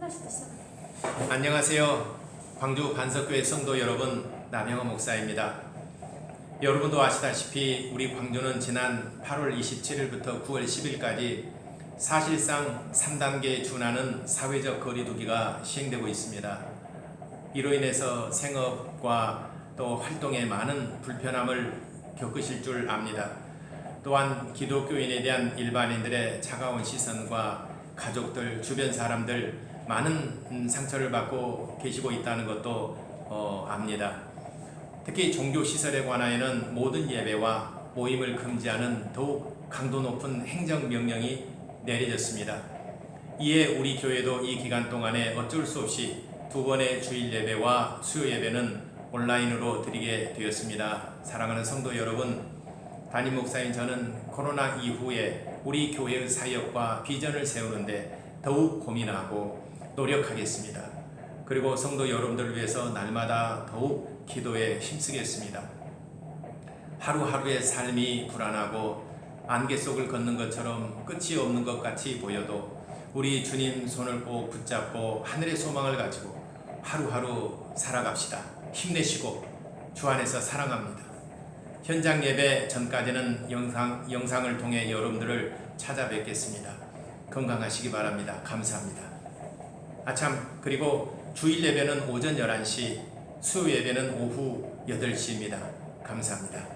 하나씩 시작. 안녕하세요. 광주 반석교회 성도 여러분, 남영호 목사입니다. 여러분도 아시다시피 우리 광주는 지난 8월 27일부터 9월 10일까지 사실상 3단계에 준하는 사회적 거리두기가 시행되고 있습니다. 이로 인해서 생업과 또 활동에 많은 불편함을 겪으실 줄 압니다. 또한 기독교인에 대한 일반인들의 차가운 시선과 가족들, 주변 사람들 많은 음, 상처를 받고 계시고 있다는 것도 어, 압니다. 특히 종교 시설에 관하여는 모든 예배와 모임을 금지하는 더욱 강도 높은 행정 명령이 내려졌습니다. 이에 우리 교회도 이 기간 동안에 어쩔 수 없이 두 번의 주일 예배와 수요 예배는 온라인으로 드리게 되었습니다. 사랑하는 성도 여러분, 담임 목사인 저는 코로나 이후에 우리 교회의 사역과 비전을 세우는데 더욱 고민하고 노력하겠습니다. 그리고 성도 여러분들을 위해서 날마다 더욱 기도에 힘쓰겠습니다. 하루하루의 삶이 불안하고 안개 속을 걷는 것처럼 끝이 없는 것 같이 보여도 우리 주님 손을 꼭 붙잡고 하늘의 소망을 가지고 하루하루 살아갑시다. 힘내시고 주 안에서 사랑합니다. 현장 예배 전까지는 영상, 영상을 통해 여러분들을 찾아뵙겠습니다. 건강하시기 바랍니다. 감사합니다. 아참, 그리고 주일 예배는 오전 11시, 수요 예배는 오후 8시입니다. 감사합니다.